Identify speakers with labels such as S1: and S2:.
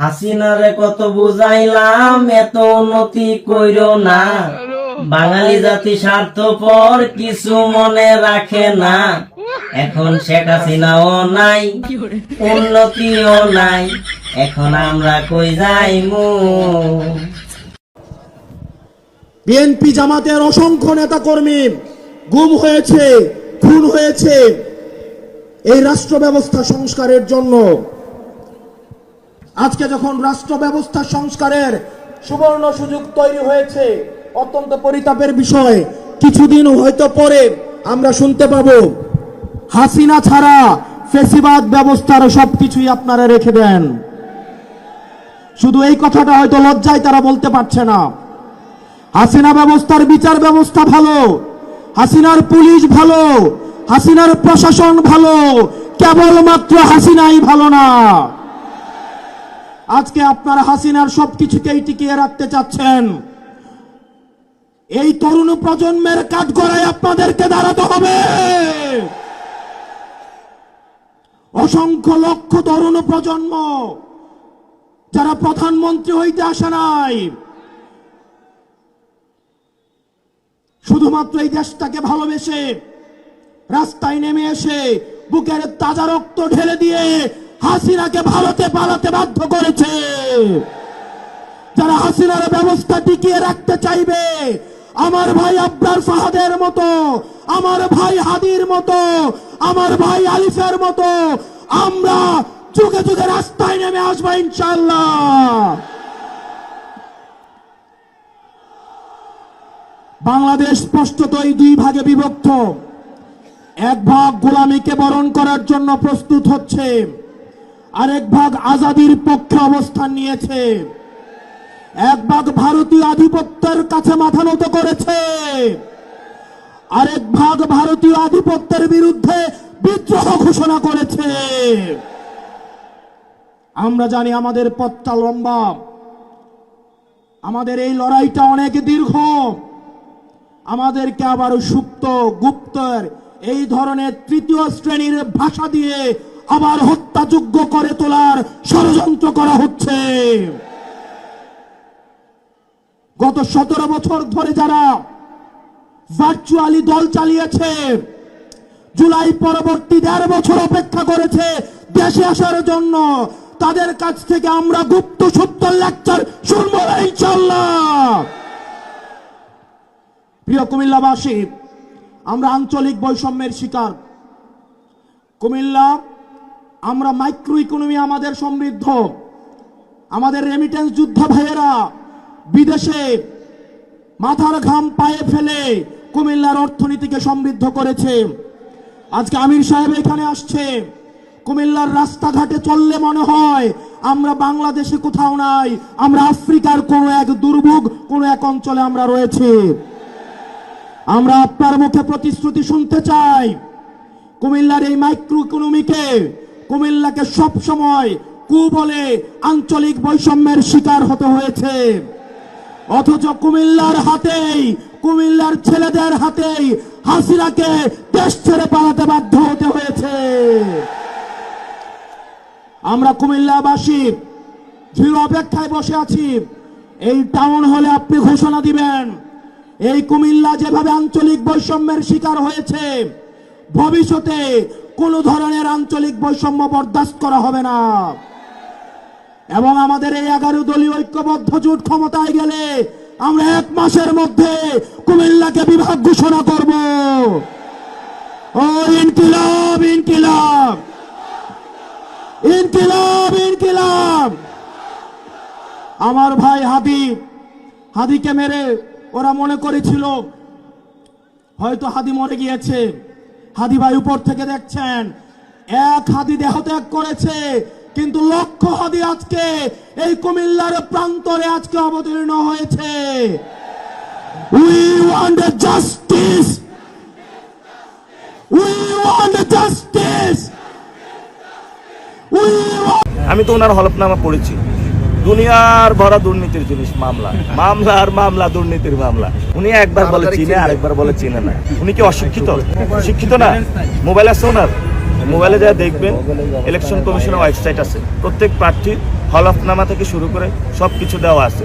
S1: হাসিনারে কত বুঝাইলাম এত উন্নতি কইরো না। বাঙালি জাতি স্বার্থপর কিছু মনে রাখে না। এখন শেখ হাসিনাও নাই উন্নতিও নাই। এখন আমরা কই যাইমু?
S2: বিএনপি জামাতের অসংখ্য নেতা কর্মী গুম হয়েছে খুন হয়েছে। এই রাষ্ট্র ব্যবস্থা সংস্কারের জন্য আজকে যখন রাষ্ট্র ব্যবস্থা সংস্কারের সুবর্ণ সুযোগ তৈরি হয়েছে, অত্যন্ত পরিতাপের বিষয়, কিছুদিন হয়তো পরে আমরা শুনতে পাবো, হাসিনা ছাড়া ফেসিবাদ ব্যবস্থার সবকিছুই আপনারা রেখে দেন। শুধু এই কথাটা হয়তো লজ্জায় তারা বলতে পারছে না। হাসিনা ব্যবস্থার বিচার ব্যবস্থা ভালো, হাসিনার পুলিশ ভালো, হাসিনার প্রশাসন ভালো, কেবলমাত্র হাসিনাই ভালো না। আজকে আপনারা হাসিনার সবকিছুকেই টিকিয়ে রাখতে চাচ্ছেন। এই তরুণ প্রজন্মের কাঠগড়ায় আপনাদেরকে দাঁড়াতে হবে। অসংখ্য লক্ষ তরুণ প্রজন্ম যারা প্রধানমন্ত্রী হইতে আসে নাই। শুধুমাত্র এই দেশটাকে ভালোবেসে রাস্তায় নেমে এসে বুকের তাজা রক্ত ঢেলে দিয়ে হাসিনাকে ভারতে পালাতে বাধ্য করেছে। যারা হাসিনার ব্যবস্থা টিকিয়ে রাখতে চাইবে, আমার ভাই আব্দার ফাহাদের মতো, আমার ভাই হাদির মতো, আমার ভাই আলিফের মতো, আমরা যুগে যুগে রাস্তায় নেমে আসব ইনশাল্লাহ বাংলাদেশ স্পষ্টতই দুই ভাগে বিভক্ত। এক ভাগ গোলামীকে বরণ করার জন্য প্রস্তুত হচ্ছে। আরেক ভাগ আজাদির পক্ষে অবস্থান নিয়েছে। এক ভাগ ভারতীয় আধিপত্যের কাছে মাথা নত করেছে। আরেক ভাগ ভারতীয় আধিপত্যের বিরুদ্ধে বিদ্রোহ ঘোষণা করেছে। আমরা জানি আমাদের পথটা লম্বা। আমাদের এই লড়াইটা অনেক দীর্ঘ। আমাদেরকে আবার সুপ্ত, গুপ্তর এই ধরনের তৃতীয় শ্রেণির ভাষা দিয়ে আবার হত্যাযোগ্য করে তোলার ষড়যন্ত্র করা হচ্ছে। গত সতেরো বছর ধরে যারা ভার্চুয়ালি দল চালিয়েছে, জুলাই পরবর্তী দেড় বছর অপেক্ষা করেছে দেশে আসার জন্য, তাদের কাছ থেকে আমরা গুপ্ত সত্য লেকচার শুনব ইনশাল্লাহ প্রিয় কুমিল্লাবাসী, আমরা আঞ্চলিক বৈষম্যের শিকার। কুমিল্লা আমরা মাইক্রো ইকোনমি আমাদের সমৃদ্ধ। আমাদের রেমিটেন্স যুদ্ধ ভাইয়েরা, বিদেশে মাথার ঘাম পায়ে ফেলে কুমিল্লার অর্থনীতিকে সমৃদ্ধ করেছে। আজকে আমির সাহেব এখানে আসছে। কুমিল্লার রাস্তাঘাটে চললে মনে হয় আমরা বাংলাদেশে কোথাও নাই, আমরা আফ্রিকার কোনো এক দুর্ভোগ, কোনো এক অঞ্চলে আমরা রয়েছে। আমরা আপনার মুখে প্রতিশ্রুতি শুনতে চাই। কুমিল্লার এই মাইক্রো ইকোনমিকে কুমিল্লাকে সব সময় কু বলে আঞ্চলিক বৈষম্যের শিকার হতে হয়েছে। অথচ কুমিল্লার হাতেই, কুমিল্লার ছেলেদের হাতেই হাসিনাকে দেশ ছেড়ে পালাতে বাধ্য হতে হয়েছে। আমরা কুমিল্লাবাসী ধীর অপেক্ষায় বসে আছি। এই টাউন হলে আপনি ঘোষণা দিবেন, এই কুমিল্লা যেভাবে আঞ্চলিক বৈষম্যের শিকার হয়েছে, ভবিষ্যতে কোন ধরনের আঞ্চলিক বৈষম্য বরদাস্ত করা হবে না। এবং আমাদের এই এগারো দলীয় ঐক্যবদ্ধ জোট ক্ষমতায় গেলে আমরা এক মাসের মধ্যে কুমিল্লাকে বিভাগ ঘোষণা করব। ও, ইনকিলাব ইনকিলাব। ইনকিলাব ইনকিলাব। আমার ভাই হাদি, হাদিকে মেরে ওরা মনে করেছিল, হয়তো হাদি মরে গিয়েছে। হাদি ভাই উপর থেকে দেখছেন। এক হাদি দেহত্যাগ করেছে, কিন্তু লক্ষ হাদি আজকে এই কুমিল্লার প্রান্তরে আজকে অবতীর্ণ হয়েছে। We justice we want justice
S3: আমি তো ওনার হলফনামা পড়েছি। দুনিয়ার ভরা দুর্নীতির জিনিস মামলা। মামলা আর মামলা দুর্নীতির মামলা। উনি একবার বলে চিনে আরেকবার বলে চিনে না। উনি কি অশিক্ষিত? শিক্ষিত না? মোবাইল আছে ওনার? মোবাইলে যা দেখবেন ইলেকশন কমিশনের ওয়েবসাইট আছে। প্রত্যেক প্রার্থী হলফনামা থেকে শুরু করে সব কিছু দেওয়া আছে।